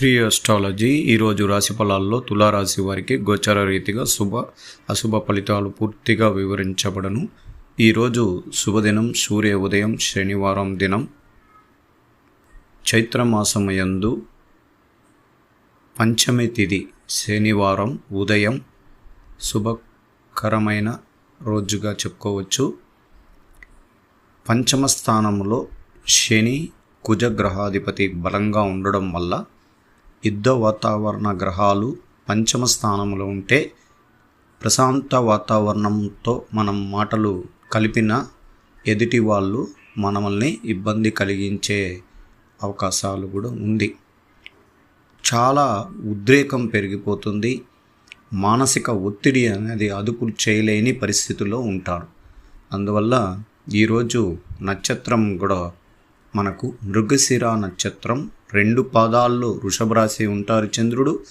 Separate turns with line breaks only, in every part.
Shri astrology ఈరోజు రాశి ఫలాల్లో తులారాశి వారికి గోచర రీతిగా శుభ అశుభ ఫలితాలు పూర్తిగా వివరించబడను. ఈరోజు శుభదినం సూర్య ఉదయం శనివారం దినం. చైత్రమాసమయందు పంచమి తిథి శనివారం ఉదయం శుభకరమైన రోజుగా చెప్పుకోవచ్చు. పంచమ స్థానంలో శని కుజగ్రహాధిపతి బలంగా ఉండడం వల్ల యుద్ధ వాతావరణ గ్రహాలు పంచమ స్థానంలో ఉంటే ప్రశాంత వాతావరణంతో మనం మాటలు కలిపిన ఎదుటి వాళ్ళు మనల్ని ఇబ్బంది కలిగించే అవకాశాలు కూడా ఉంది. చాలా ఉద్రేకం పెరిగిపోతుంది. మానసిక ఒత్తిడి అనేది అదుపు చేయలేని పరిస్థితుల్లో ఉంటారు. అందువల్ల ఈరోజు నక్షత్రం కూడా మనకు మృగశిర నక్షత్రం రెండు పాదాల్లో వృషభ రాశి ఉంటారు చంద్రుడు.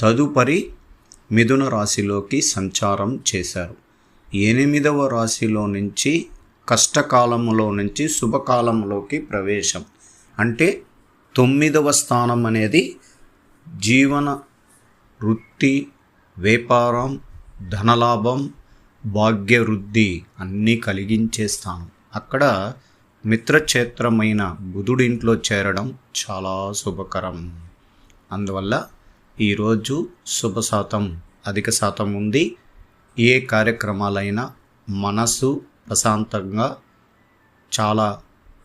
తదుపరి మిథున రాశిలోకి సంచారం చేశారు. ఎనిమిదవ రాశిలో నుంచి కష్టకాలంలో నుంచి శుభకాలంలోకి ప్రవేశం. అంటే తొమ్మిదవ స్థానం అనేది జీవన వృత్తి వ్యాపారం ధనలాభం భాగ్యవృద్ధి అన్నీ కలిగించే స్థానం. అక్కడ మిత్రక్షేత్రమైన బుధుడింట్లో చేరడం చాలా శుభకరం. అందువల్ల ఈరోజు శుభ శాతం అధిక శాతం ఉంది. ఏ కార్యక్రమాలైనా మనసు ప్రశాంతంగా చాలా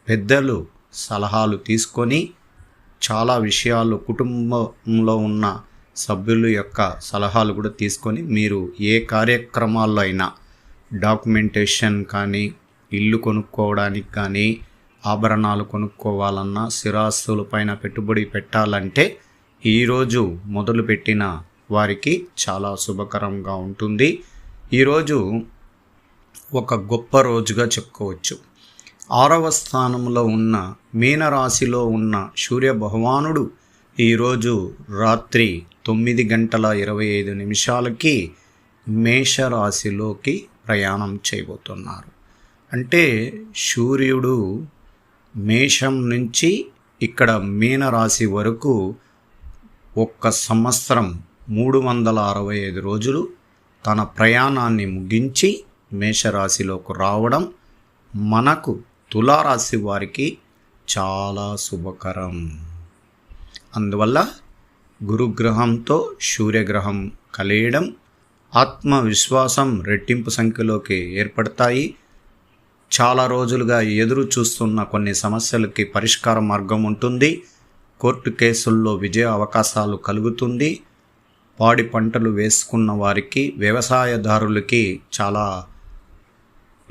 పెద్దలు సలహాలు తీసుకొని చాలా విషయాలు కుటుంబంలో ఉన్న సభ్యుల యొక్క సలహాలు కూడా తీసుకొని మీరు ఏ కార్యక్రమాల్లో అయినా డాక్యుమెంటేషన్ కానీ ఇల్లు కొనుక్కోవడానికి కానీ ఆభరణాలు కొనుక్కోవాలన్నా స్థిరాస్తులపైన పెట్టుబడి పెట్టాలంటే ఈరోజు మొదలుపెట్టిన వారికి చాలా శుభకరంగా ఉంటుంది. ఈరోజు ఒక గొప్ప రోజుగా చెప్పుకోవచ్చు. ఆరవ స్థానంలో ఉన్న మీనరాశిలో ఉన్న సూర్య భగవానుడు ఈరోజు రాత్రి తొమ్మిది గంటల ఇరవై ఐదు నిమిషాలకి మేషరాశిలోకి ప్రయాణం చేయబోతున్నారు. అంటే సూర్యుడు మేషం నుంచి ఇక్కడ మీనరాశి వరకు ఒక్క సంవత్సరం మూడు వందల అరవై ఐదు రోజులు తన ప్రయాణాన్ని ముగించి మేషరాశిలోకి రావడం మనకు తులారాశి వారికి చాలా శుభకరం. అందువల్ల గురుగ్రహంతో సూర్యగ్రహం కలియడం ఆత్మవిశ్వాసం రెట్టింపు సంఖ్యలోకి ఏర్పడతాయి. చాలా రోజులుగా ఎదురు చూస్తున్న కొన్ని సమస్యలకి పరిష్కార మార్గం ఉంటుంది. కోర్టు కేసుల్లో విజయ అవకాశాలు కలుగుతుంది. పాడి పంటలు వేసుకున్న వారికి వ్యవసాయదారులకి చాలా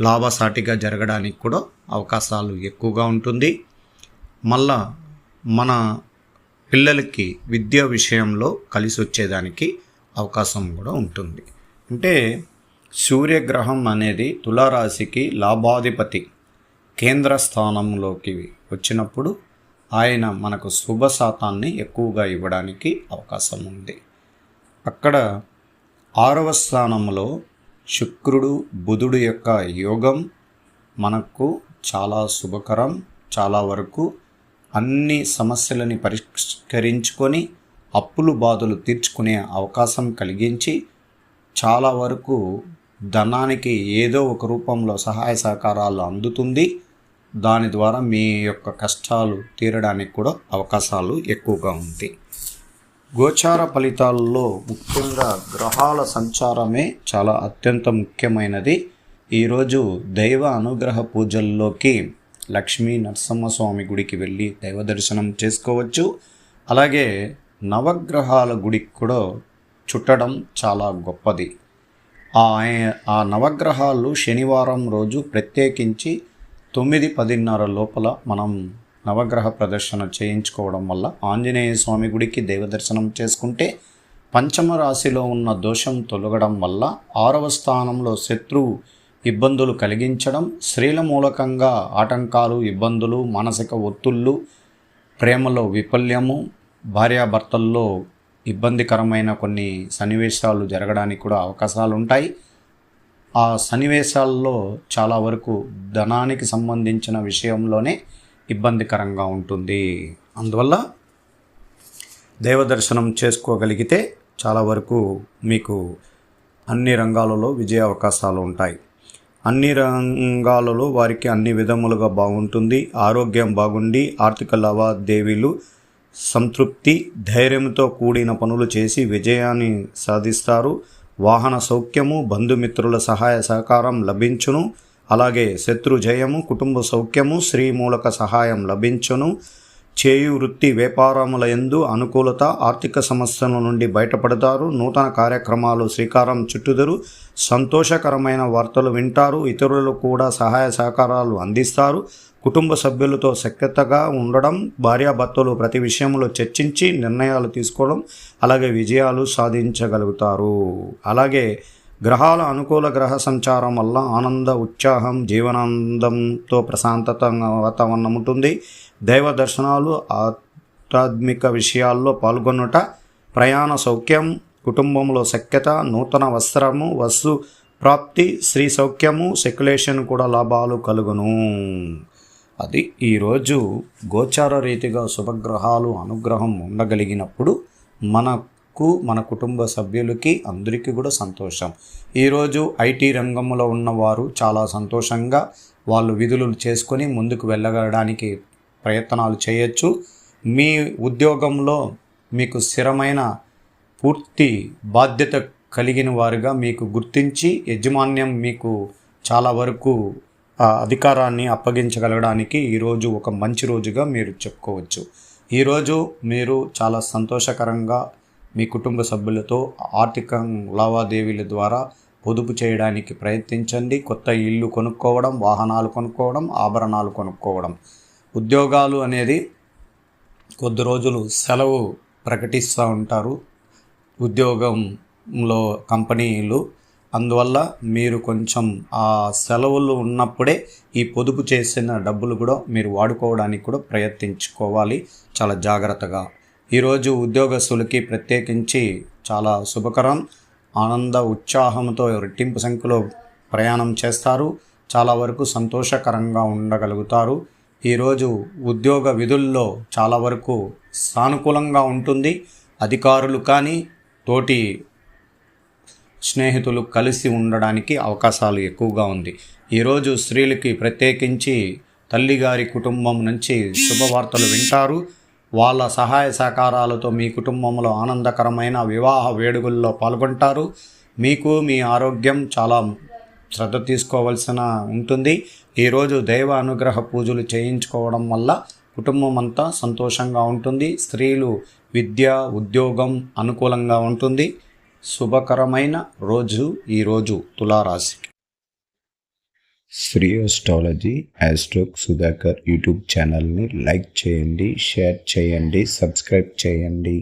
లాభసాటిగా జరగడానికి కూడా అవకాశాలు ఎక్కువగా ఉంటుంది. మళ్ళా మన పిల్లలకి విద్యా విషయంలో కలిసి వచ్చేదానికి అవకాశం కూడా ఉంటుంది. అంటే సూర్యగ్రహం అనేది తులారాశికి లాభాధిపతి కేంద్ర స్థానంలోకి వచ్చినప్పుడు ఆయన మనకు శుభ శాతాన్ని ఎక్కువగా ఇవ్వడానికి అవకాశం ఉంది. అక్కడ ఆరవ స్థానంలో శుక్రుడు బుధుడు యొక్క యోగం మనకు చాలా శుభకరం. చాలా వరకు అన్ని సమస్యలని పరిష్కరించుకొని అప్పులు బాధలు తీర్చుకునే అవకాశం కలిగించి చాలా వరకు ధనానికి ఏదో ఒక రూపంలో సహాయ సహకారాలు అందుతుంది. దాని ద్వారా మీ యొక్క కష్టాలు తీరడానికి కూడా అవకాశాలు ఎక్కువగా ఉంది. గోచార ఫలితాల్లో ముఖ్యంగా గ్రహాల సంచారమే చాలా అత్యంత ముఖ్యమైనది. ఈరోజు దైవ అనుగ్రహ పూజల్లోకి లక్ష్మీ నరసింహస్వామి గుడికి వెళ్ళి దైవ దర్శనం చేసుకోవచ్చు. అలాగే నవగ్రహాల గుడికి కూడా చుట్టడం చాలా గొప్పది. ఆ ఆ నవగ్రహాలు శనివారం రోజు ప్రత్యేకించి తొమ్మిది పదిన్నర లోపల మనం నవగ్రహ ప్రదర్శన చేయించుకోవడం వల్ల ఆంజనేయ స్వామి గుడికి దేవదర్శనం చేసుకుంటే పంచమ రాశిలో ఉన్న దోషం తొలగడం వల్ల ఆరవ స్థానంలో శత్రువు ఇబ్బందులు కలిగించడం స్త్రీల మూలకంగా ఆటంకాలు ఇబ్బందులు మానసిక ఒత్తుళ్ళు ప్రేమలో విఫల్యము భార్యాభర్తల్లో ఇబ్బందికరమైన కొన్ని సన్నివేశాలు జరగడానికి కూడా అవకాశాలు ఉంటాయి ఆ సన్నివేశాల్లో చాలా వరకు ధనానికి సంబంధించిన విషయంలోనే ఇబ్బందికరంగా ఉంటుంది. అందువల్ల దైవ దర్శనం చేసుకోగలిగితే చాలా వరకు మీకు అన్ని రంగాలలో విజయ అవకాశాలు ఉంటాయి. అన్ని రంగాలలో వారికి అన్ని విధములుగా బాగుంటుంది. ఆరోగ్యం బాగుండి ఆర్థిక లావాదేవీలు సంతృప్తి ధైర్యంతో కూడిన పనులు చేసి విజయాన్ని సాధిస్తారు. వాహన సౌఖ్యము బంధుమిత్రుల సహాయ సహకారం లభించును. అలాగే శత్రు జయము కుటుంబ సౌఖ్యము స్త్రీ మూలక సహాయం లభించును. చేయు వృత్తి వ్యాపారముల ఎందు అనుకూలత ఆర్థిక సమస్యల నుండి బయటపడతారు. నూతన కార్యక్రమాలు శ్రీకారం చుట్టుదరు. సంతోషకరమైన వార్తలు వింటారు. ఇతరులు కూడా సహాయ సహకారాలు అందిస్తారు. కుటుంబ సభ్యులతో సఖ్యతగా ఉండడం భార్యాభర్తలు ప్రతి విషయంలో చర్చించి నిర్ణయాలు తీసుకోవడం అలాగే విజయాలు సాధించగలుగుతారు. అలాగే గ్రహాల అనుకూల గ్రహ సంచారం వల్ల ఆనంద ఉత్సాహం జీవనానందంతో ప్రశాంతత వాతావరణం ఉంటుంది దైవ దర్శనాలు ఆధ్యాత్మిక విషయాల్లో పాల్గొనుట ప్రయాణ సౌఖ్యం కుటుంబంలో సఖ్యత నూతన వస్త్రము వస్తు ప్రాప్తి స్త్రీ సౌఖ్యము సెక్యులేషన్ కూడా లాభాలు కలుగును. అది ఈరోజు గోచార రీతిగా శుభగ్రహాలు అనుగ్రహం ఉండగలిగినప్పుడు మనకు మన కుటుంబ సభ్యులకి అందరికీ కూడా సంతోషం. ఈరోజు ఐటీ రంగంలో ఉన్నవారు చాలా సంతోషంగా వాళ్ళు విధులు చేసుకొని ముందుకు వెళ్ళగడానికి ప్రయత్నాలు చేయొచ్చు. మీ ఉద్యోగంలో మీకు స్థిరమైన పూర్తి బాధ్యత కలిగిన వారుగా మీకు గుర్తించి యజమాన్యం మీకు చాలా వరకు అధికారాన్ని అప్పగించగలగడానికి ఈరోజు ఒక మంచి రోజుగా మీరు చెప్పుకోవచ్చు. ఈరోజు మీరు చాలా సంతోషకరంగా మీ కుటుంబ సభ్యులతో ఆర్థిక లావాదేవీల ద్వారా పొదుపు చేయడానికి ప్రయత్నించండి. కొత్త ఇల్లు కొనుక్కోవడం వాహనాలు కొనుక్కోవడం ఆభరణాలు కొనుక్కోవడం. ఉద్యోగాలు అనేది కొద్ది రోజులు సెలవు ప్రకటిస్తూ ఉంటారు. ఉద్యోగంలో కంపెనీలు అందువల్ల మీరు కొంచెం ఆ సెలవులు ఉన్నప్పుడే ఈ పొదుపు చేసిన డబ్బులు కూడా మీరు వాడుకోవడానికి కూడా ప్రయత్నించుకోవాలి. చాలా జాగ్రత్తగా. ఈరోజు ఉద్యోగస్తులకి ప్రత్యేకించి చాలా శుభకరం. ఆనంద ఉత్సాహంతో రెట్టింపు సంఖ్యలో ప్రయాణం చేస్తారు. చాలా వరకు సంతోషకరంగా ఉండగలుగుతారు. ఈరోజు ఉద్యోగ విధుల్లో చాలా వరకు సానుకూలంగా ఉంటుంది. అధికారులు కానీ తోటి స్నేహితులు కలిసి ఉండడానికి అవకాశాలు ఎక్కువగా ఉంది. ఈరోజు స్త్రీలకి ప్రత్యేకించి తల్లిగారి కుటుంబం నుంచి శుభవార్తలు వింటారు. వాళ్ళ సహాయ సహకారాలతో మీ కుటుంబంలో ఆనందకరమైన వివాహ వేడుకల్లో పాల్గొంటారు. మీకు మీ ఆరోగ్యం చాలా శ్రద్ధ తీసుకోవాల్సిన ఉంటుంది. ఈరోజు దైవ అనుగ్రహ పూజలు చేయించుకోవడం వల్ల కుటుంబం అంతా సంతోషంగా ఉంటుంది. స్త్రీలు విద్య ఉద్యోగం అనుకూలంగా ఉంటుంది. శుభకరమైన రోజు ఈరోజు తులారాశికి
శ్రీ అస్ట్రాలజీ యాస్ట్రోక్ సుధాకర్ యూట్యూబ్ ఛానల్ని లైక్ చేయండి షేర్ చేయండి సబ్స్క్రైబ్ చేయండి.